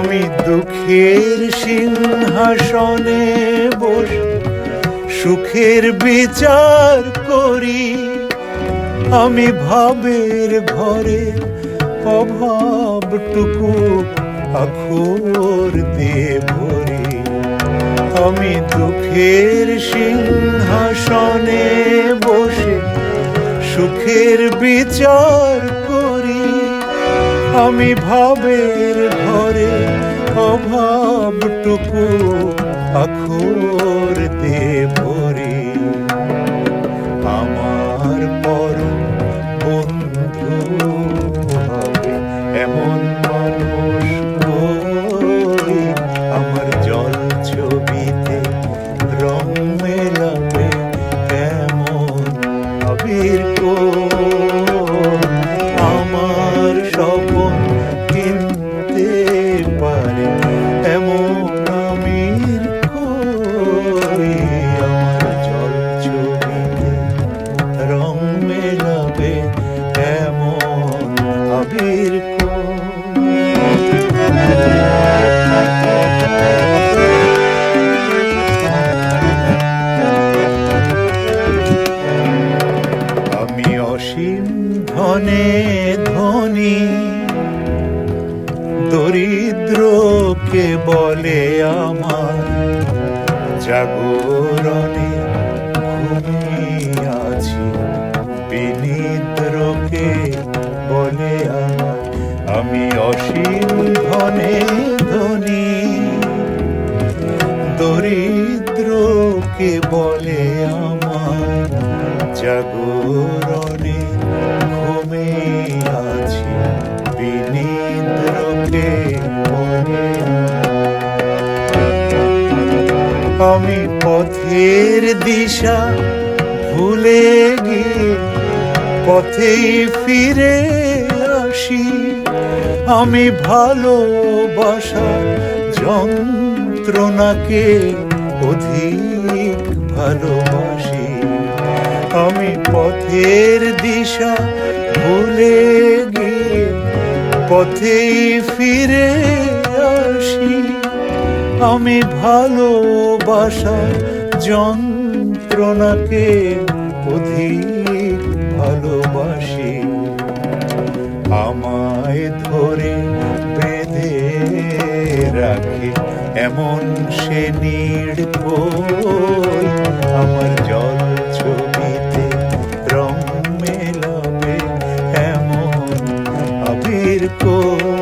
আমি দুঃখের সিংহাসনে বস, সুখের বিচার করি। আমি ভাবের ঘরে অভাবটুকু আখর দিয়ে ভরি। আমি দুঃখের সিংহাসনে বসে, সুখের বিচার আমি ভাবের ঘরে অভাবটুকু আখর দিয়ে ধনে ধনী দরিদ্রকে বলে আমার? জাগরণে ঘুমিয়াছি বিনিদ্রকে বলে আমার? আমি অসীম ধনে ধনী। দরিদ্রকে বলে আমার? জাগরণে আমি পথের দিশা ভুলে গিয়ে পথেই ফিরে আসি। আমি ভালোবাসা যন্ত্রণাকে অধিক ভালোবাসি। আমি পথের দিশা ভুলে গিয়ে পথেই ফিরে আসি। আমি ভালোবাসা যন্ত্রণাকে অধিক ভালোবাসি। আমায় ধরে বেঁধে রাখে এমন সে নীড় আমার জল ছবিতে রং মেলাবে এমন আবির কই